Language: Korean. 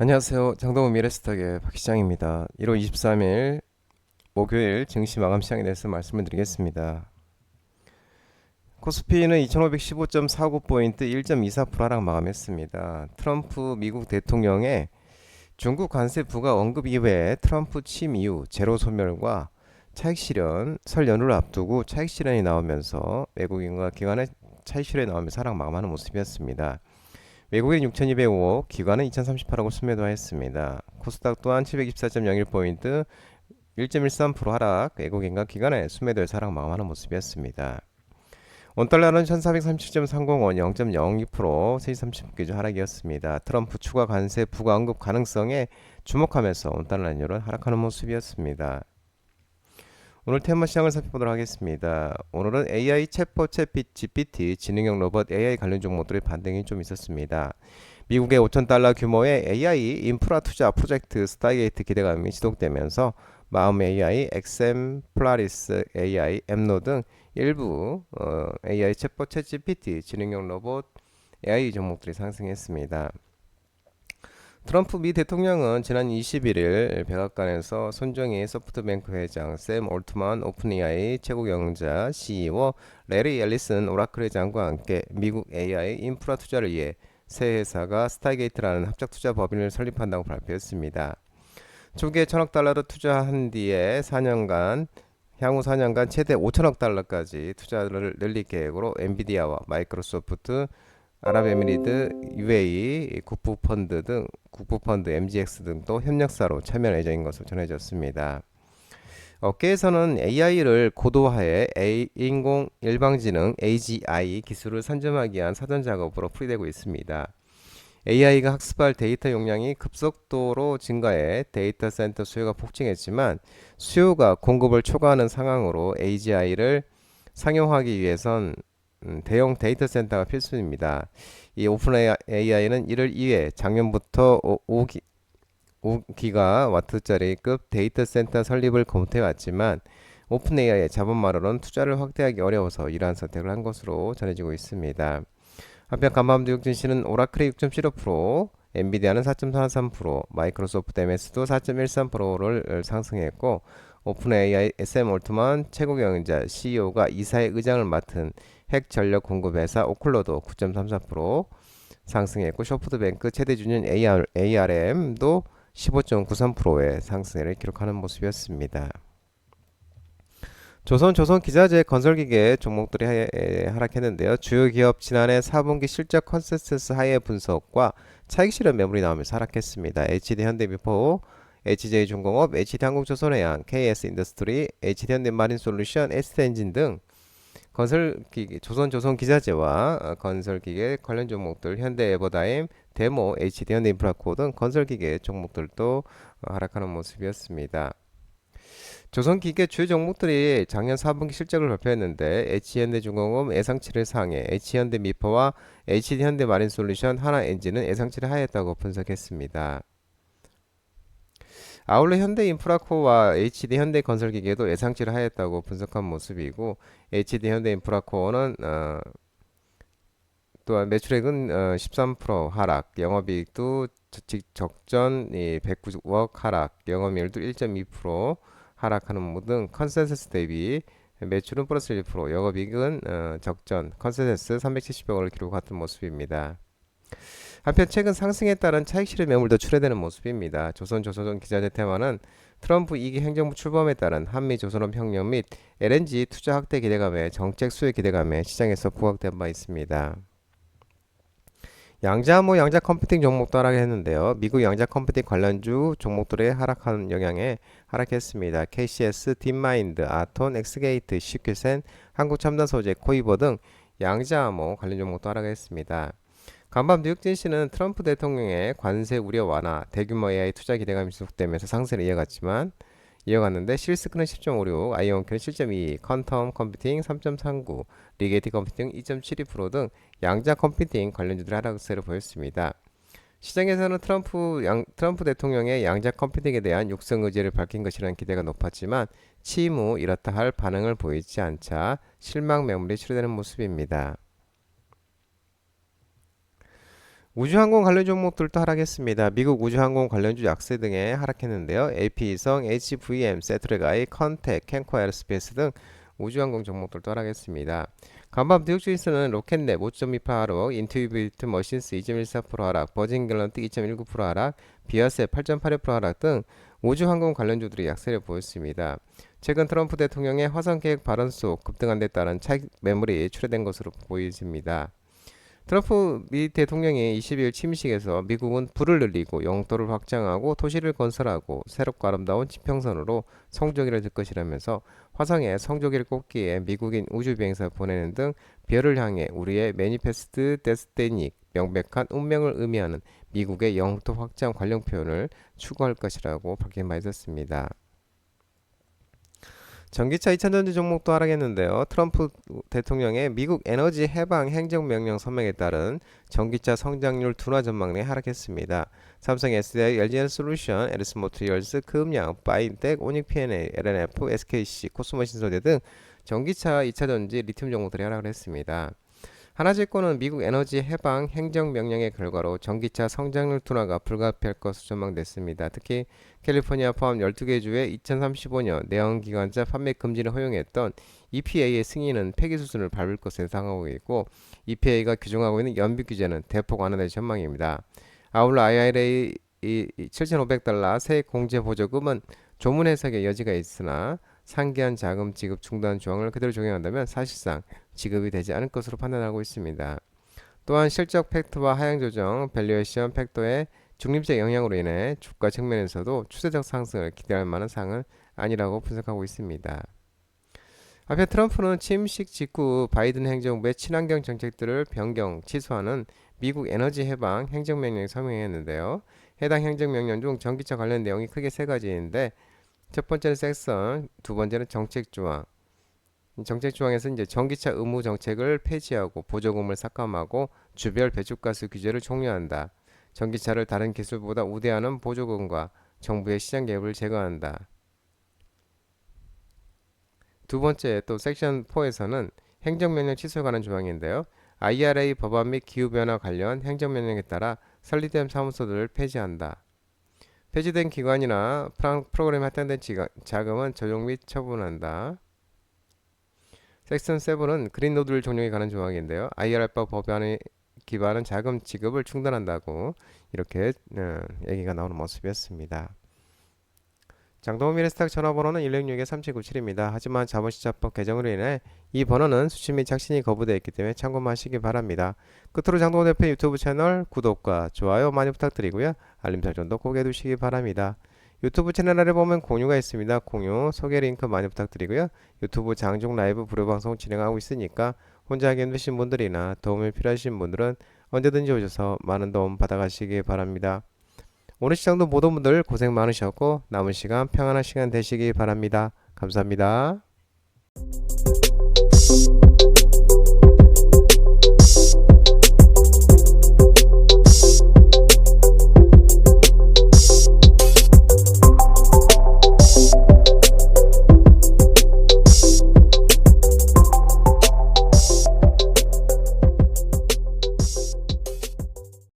안녕하세요. 장동훈 미래스탁의 박 시장입니다. 1월 23일 목요일 증시 마감 시장에 대해서 말씀을 드리겠습니다. 코스피는 2515.49포인트 1.24% 하락 마감했습니다. 트럼프 미국 대통령의 중국 관세 부과 언급 이외에 트럼프 취임 이후 제로 소멸과 차익 실현 설 연휴를 앞두고 차익 실현이 나오면서 외국인과 기관의 차익 실현이 나오면서 하락 마감하는 모습이었습니다. 외국인 6,205억, 기관은 2,038억을 순매도하였습니다. 코스닥 또한 724.01포인트 1.13% 하락, 외국인과 기관의 순매도에서 하락 마감하는 모습이었습니다. 원달러는 1437.305원 0.02% 3시 30분 하락이었습니다. 트럼프 추가 관세 부과 언급 가능성에 주목하면서 원달러 환율은 하락하는 모습이었습니다. 오늘 테마 시장을 살펴보도록 하겠습니다. 오늘은 AI 챗봇 챗 GPT 지능형 로봇 AI 관련 종목들의 반등이 좀 있었습니다. 미국의 5천 달러 규모의 AI 인프라 투자 프로젝트 스타게이트 기대감이 지속되면서 마음 AI, 엑셈, 플라리스 AI, 엠노 등 일부 어, AI 챗봇 챗 GPT 지능형 로봇 AI 종목들이 상승했습니다. 트럼프 미 대통령은 지난 21일 백악관에서 손정희 소프트뱅크 회장, 샘 올트만 오픈AI 최고 경영자 CEO, 레리 앨리슨 오라클 회장과 함께 미국 AI 인프라 투자를 위해 새 회사가 스타게이트라는 합작 투자 법인을 설립한다고 발표했습니다. 초기에 천억 달러를 투자한 뒤에 4년간 향후 4년간 최대 5천억 달러까지 투자를 늘릴 계획으로 엔비디아와 마이크로소프트, 아랍에미리트, UAE, 국부펀드 등 국부펀드, MGX 등도 협력사로 참여 예정인 것으로 전해졌습니다. 업계에서는 AI를 고도화해 A, 인공 일방지능 AGI 기술을 선점하기 위한 사전 작업으로 풀이되고 있습니다. AI가 학습할 데이터 용량이 급속도로 증가해 데이터 센터 수요가 폭증했지만 수요가 공급을 초과하는 상황으로 AGI를 상용하기 위해선 음, 대형 데이터 센터가 필수입니다. 이 오픈 AI는 1월 2회 작년부터 5 기, 5기가 와트짜리급 데이터 센터 설립을 검토해 왔지만 오픈 AI의 자본마로는 투자를 확대하기 어려워서 이러한 선택을 한 것으로 전해지고 있습니다. 한편 간밤두육 증시는 오라클이 6.75%, 엔비디아는 4.43%, 마이크로소프트 MS도 4.13%를 상승했고 오픈 AI SM 올트만 최고 경영자 CEO가 이사의 의장을 맡은 핵 전력 공급 회사 오클로도 9.34% 상승했고 쇼프트뱅크 최대 주주인 AR, ARM도 15.93%의 상승을 기록하는 모습이었습니다. 조선 조선 기자재 건설기계 종목들이 하락했는데요. 주요 기업 지난해 4분기 실적 컨센서스 하의 분석과 차익 실현 매물이 나오면서 하락했습니다. HD 현대미포, HJ 중공업, HD 한국조선해양, KS 인더스트리, HD 현대마린솔루션, S엔진 등 건설기계, 조선 조선 기자재와 어, 건설기계 관련 종목들, 현대 에버다임, 데모, HD 현대 인프라코 등 건설기계 종목들도 어, 하락하는 모습이었습니다. 조선기계 주요 종목들이 작년 4분기 실적을 발표했는데 H현대중공업 예상치를 상해, H현대미퍼와 HD현대마린솔루션, 하나엔진은 예상치를 하였다고 분석했습니다. 아울러 현대인프라코어와 HD현대건설기계도 예상치를 하였다고 분석한 모습이고 HD현대인프라코어는 어, 또한 매출액은 어, 13% 하락, 영업이익도 적전 109억 하락, 영업이익도 1.2% 하락하는 모든 컨센서스 대비 매출은 플러스 1%, 영업이익은 어, 적전 컨센서스 370억을 기록한 모습입니다. 한편 최근 상승에 따른 차익 실현 매물도 출회되는 모습입니다. 조선 조선전 기자재 테마는 트럼프 2기 행정부 출범에 따른 한미 조선업 혁명 및 LNG 투자 확대 기대감에 정책 수혜 기대감에 시장에서 부각된 바 있습니다. 양자모 양자 컴퓨팅 종목도 하락했는데요. 미국 양자 컴퓨팅 관련주 종목들의 하락한 영향에 하락했습니다. KCS, 딥마인드, 아톤, 엑스게이트, 시큐센, 한국첨단소재, 코이버 등 양자모 관련 종목도 하락했습니다. 간밤 뉴욕 증시는 트럼프 대통령의 관세 우려 완화, 대규모 AI 투자 기대감이 지속되면서 상승을 이어갔지만 이어갔는데 실스크는 10.56, 아이온큐는 7.2, 컨텀 컴퓨팅 3.39, 리게이티 컴퓨팅 2.72%등 양자 컴퓨팅 관련주들의 하락세를 보였습니다. 시장에서는 트럼프, 양, 트럼프 대통령의 양자 컴퓨팅에 대한 육성 의지를 밝힌 것이라는 기대가 높았지만 취임 후 이렇다 할 반응을 보이지 않자 실망 매물이 출현되는 모습입니다. 우주항공 관련 종목들도 하락했습니다. 미국 우주항공 관련주 약세 등에 하락했는데요. AP성, HVM, 세트레가이, 컨텍, 캔코 에어스페이스 등 우주항공 종목들도 하락했습니다. 간밤 뉴욕 주에서는 로켓넷 5.28 하락, 인투비트 머신스 2.14% 하락, 버진 갤런트 2.19% 하락, 비아세 8.81% 하락 등 우주항공 관련주들이 약세를 보였습니다. 최근 트럼프 대통령의 화성 계획 발언 속 급등한 데 따른 차익 매물이 출회된 것으로 보여집니다. 트럼프 미 대통령이 22일 취임식에서 미국은 불을 늘리고 영토를 확장하고 도시를 건설하고 새롭고 아름다운 지평선으로 성조기를 들 것이라면서 화성에 성조기를 꽂기에 미국인 우주 비행사 보내는 등 별을 향해 우리의 매니페스트 데스티닉 명백한 운명을 의미하는 미국의 영토 확장 관련 표현을 추구할 것이라고 밝힌 바 있었습니다. 전기차 2차 전지 종목도 하락했는데요. 트럼프 대통령의 미국 에너지 해방 행정명령 서명에 따른 전기차 성장률 둔화 전망에 하락했습니다. 삼성 SDI, LGN 솔루션, 에르스 모트리얼스, 금양, 바이텍, 오닉 P&A, LNF, SKC, 코스모 신소재 등 전기차 2차 전지 리튬 종목들이 하락을 했습니다. 하나제권은 미국 에너지 해방 행정 명령의 결과로 전기차 성장률 둔화가 불가피할 것으로 전망됐습니다. 특히 캘리포니아 포함 12개 주의 2035년 내연기관차 판매 금지를 허용했던 EPA의 승인은 폐기 수준을 밟을 것을 예상하고 있고 EPA가 규정하고 있는 연비 규제는 대폭 완화될 전망입니다. 아울러 IRA 7,500달러 세액 공제 보조금은 조문 해석의 여지가 있으나 상기한 자금 지급 중단 조항을 그대로 적용한다면 사실상 지급이 되지 않을 것으로 판단하고 있습니다. 또한 실적 팩트와 하향 조정, 밸류에이션 팩터의 중립적 영향으로 인해 주가 측면에서도 추세적 상승을 기대할 만한 상은 아니라고 분석하고 있습니다. 앞에 트럼프는 취임식 직후 바이든 행정부의 친환경 정책들을 변경, 취소하는 미국 에너지 해방 행정명령을 서명했는데요. 해당 행정명령 중 전기차 관련 내용이 크게 세 가지인데 첫 번째는 섹션, 두 번째는 정책 조항. 정책 조항에서 이제 전기차 의무 정책을 폐지하고 보조금을 삭감하고 주별 배출가스 규제를 종료한다. 전기차를 다른 기술보다 우대하는 보조금과 정부의 시장 개입을 제거한다. 두 번째 또 섹션 4에서는 행정명령 취소에 관한 조항인데요. IRA 법안 및 기후변화 관련 행정명령에 따라 설립된 사무소들을 폐지한다. 폐지된 기관이나 프로그램에 할당된 자금은 조정 및 처분한다. 섹션 7은 그린 노드를 종료에 관한 조항인데요. IR법 법안에 기반한 자금 지급을 중단한다고 이렇게 어, 얘기가 나오는 모습이었습니다. 장동호 미래스탁 전화번호는 166-3797입니다. 하지만 자본시장법 개정으로 인해 이 번호는 수신 및 작신이 거부되어 있기 때문에 참고만 하시기 바랍니다. 끝으로 장동호 대표 유튜브 채널 구독과 좋아요 많이 부탁드리고요. 알림 설정도 꼭 해두시기 바랍니다. 유튜브 채널 아래 보면 공유가 있습니다. 공유, 소개 링크 많이 부탁드리고요. 유튜브 장중 라이브 무료 방송 진행하고 있으니까 혼자 하기 힘드신 분들이나 도움이 필요하신 분들은 언제든지 오셔서 많은 도움 받아가시기 바랍니다. 오늘 시장도 모든 분들 고생 많으셨고 남은 시간 평안한 시간 되시기 바랍니다. 감사합니다.